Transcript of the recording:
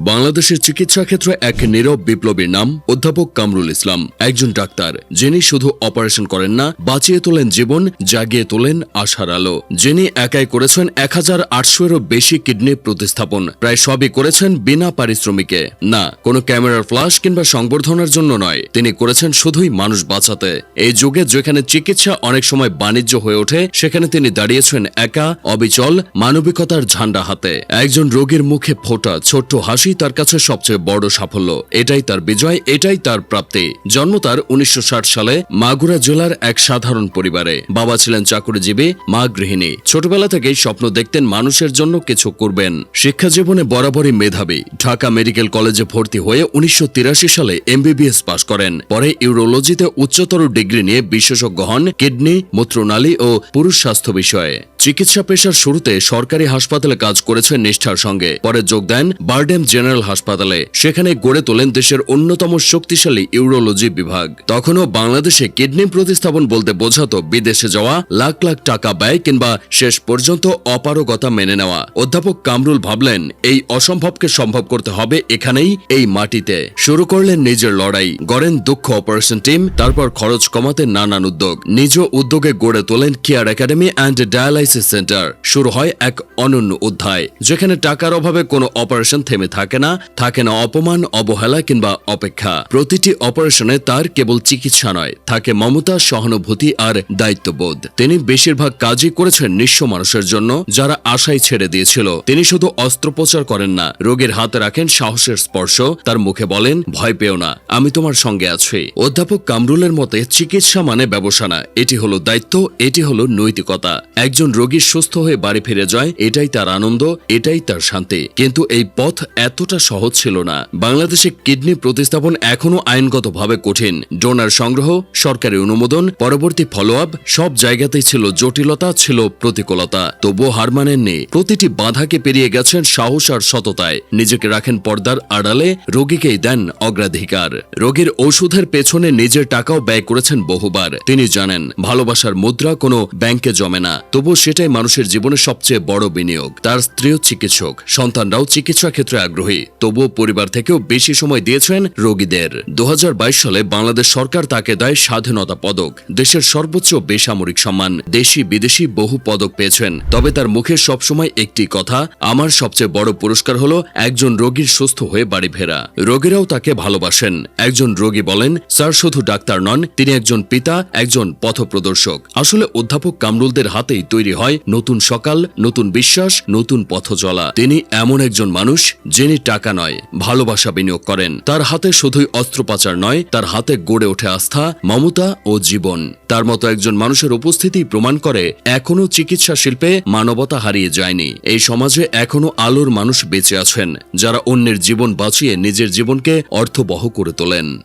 বাংলাদেশের চিকিৎসা ক্ষেত্রে এক নীরব বিপ্লবীর নাম অধ্যাপক কামরুল ইসলাম। একজন ডাক্তার, যিনি শুধু অপারেশন করেন না, বাঁচিয়ে তোলেন জীবন, জাগিয়ে তোলেন আশার আলো। যিনি একাই করেছেন এক হাজার আটশোরও বেশি কিডনি প্রতিস্থাপন। প্রায় সবই করেছেন বিনা পারিশ্রমিকে। না, কোনো ক্যামেরার ফ্লাশ কিংবা সংবর্ধনার জন্য নয়। তিনি করেছেন শুধুই মানুষ বাঁচাতে। এই যুগে যেখানে চিকিৎসা অনেক সময় বাণিজ্য হয়ে ওঠে, সেখানে তিনি দাঁড়িয়েছেন একা, অবিচল, মানবিকতার ঝান্ডা হাতে। একজন রোগীর মুখে ফোটা, ছোট্ট হাসি তার কাছে সবচেয়ে বড় সাফল্য। এটাই তার বিজয়, এটাই তার প্রাপ্তি। জন্ম তার উনিশশো ষাট সালে মাগুরা জেলার এক সাধারণ পরিবারে। বাবা ছিলেন চাকরিজীবী, মা গৃহিণী। ছোটবেলা থেকেই স্বপ্ন দেখতেন মানুষের জন্য কিছু করবেন। শিক্ষা জীবনে বরাবরই মেধাবী। ঢাকা মেডিকেল কলেজে ভর্তি হয়ে উনিশশো তিরাশি সালে এমবিবিএস পাশ করেন। পরে ইউরোলজিতে উচ্চতর ডিগ্রি নিয়ে বিশেষজ্ঞ হন কিডনি, মূত্রনালী ও পুরুষ স্বাস্থ্য বিষয়ে। চিকিৎসা পেশার শুরুতে সরকারি হাসপাতালে কাজ করেছেন নিষ্ঠার সঙ্গে। পরে যোগ দেন বার্ডেম জেনারেল হাসপাতালে। সেখানে গড়ে তোলেন দেশের অন্যতম শক্তিশালী ইউরোলজি বিভাগ। তখনও বাংলাদেশে কিডনি প্রতিস্থাপন বলতে বোঝাতো বিদেশে যাওয়া, লাখ লাখ টাকা ব্যয় কিংবা শেষ পর্যন্ত অপারগতা মেনে নেওয়া। অধ্যাপক কামরুল ভাবলেন, এই অসম্ভবকে সম্ভব করতে হবে এখানেই, এই মাটিতে। শুরু করলেন নিজের লড়াই, গড়েন দুঃখ অপারেশন টিম, তারপর খরচ কমাতে নানান উদ্যোগ। নিজ উদ্যোগে গড়ে তোলেন care academy and dialysis centre শুরু হয় এক অনন্য অধ্যায়, যেখানে টাকার অভাবে কোনো অপারেশন থেমে থাকে না থাকে না অপমান, অবহেলা কিংবা অপেক্ষা। প্রতিটি অপারেশনে তার কেবল চিকিৎসা নয়, থাকে মমতা, সহানুভূতি আর দায়িত্ববোধ। তিনি বেশিরভাগ কাজই করেছেন নিঃস্ব মানুষের জন্য, যারা আশায় ছেড়ে দিয়েছিল। তিনি শুধু অস্ত্রোপচার করেন না, রোগীর হাতে রাখেন সাহসের স্পর্শ। তার মুখে বলেন, ভয় পেও না, আমি তোমার সঙ্গে আছি। অধ্যাপক কামরুলের মতে, চিকিৎসা মানে ব্যবসা না এটি হলো দায়িত্ব, এটি হলো নৈতিকতা। একজন রোগী সুস্থ হয়ে বাড়ি ফিরে যায়, এটাই তার আনন্দ, এটাই তার শান্তি। কিন্তু এই পথ এতটা সহজ ছিল না। বাংলাদেশে কিডনি প্রতিস্থাপন এখনও আইনগতভাবে কঠিন। ডোনার সংগ্রহ, সরকারি অনুমোদন, পরবর্তী ফলো আপ সব জায়গাতেই ছিল জটিলতা, ছিল প্রতিকূলতা। তবুও হার মানেননি। প্রতিটি বাধাকে পেরিয়ে গেছেন সাহস আর সততায়। নিজেকে রাখেন পর্দার আড়ালে, রোগীকেই দেন অগ্রাধিকার। রোগীর ওষুধের পেছনে নিজের টাকাও ব্যয় করেছেন বহুবার। তিনি জানেন, ভালোবাসার মুদ্রা কোনো ব্যাংকে জমে না। তবু সেটাই মানুষের জীবনে সবচেয়ে বড় বিনিয়োগ। তার স্ত্রীও চিকিৎসক, সন্তানরাও চিকিৎসা ক্ষেত্রে আগ্রহী। তবুও পরিবার থেকেও বেশি সময় দিয়েছেন রোগীদের। দু হাজার বাইশ সালে বাংলাদেশ সরকার তাকে দেয় স্বাধীনতা পদক, দেশের সর্বোচ্চ বেসামরিক সম্মান। দেশি বিদেশি বহু পদক পেয়েছেন। তবে তার মুখে সবসময় একটি কথা, আমার সবচেয়ে বড় পুরস্কার হলো একজন রোগীর সুস্থ হয়ে বাড়ি ফেরা। রোগীরাও তাকে ভালোবাসেন। একজন রোগী বলেন, স্যার, শুধু ডাক্তার নন, তিনি একজন পিতা, একজন পথপ্রদর্শক। আসলে অধ্যাপক কামরুলদের হাতেই তৈরি হয়, নতুন সকাল, নতুন বিশ্বাস, নতুন পথ চলা। তিনি এমন একজন মানুষ যিনি টাকা নয়, ভালোবাসা বিনিয়োগ করেন। তার হাতে শুধুই অস্ত্রোপচার নয়, তার হাতে গড়ে ওঠে আস্থা, মমতা ও জীবন। তার মতো একজন মানুষের উপস্থিতি প্রমাণ করে, এখনও চিকিৎসা শিল্পে মানবতা হারিয়ে যায়নি। এই সমাজে এখনও আলোর মানুষ বেঁচে আছেন, যারা অন্যের জীবন বাঁচিয়ে নিজের জীবনকে অর্থবহ করে তোলেন।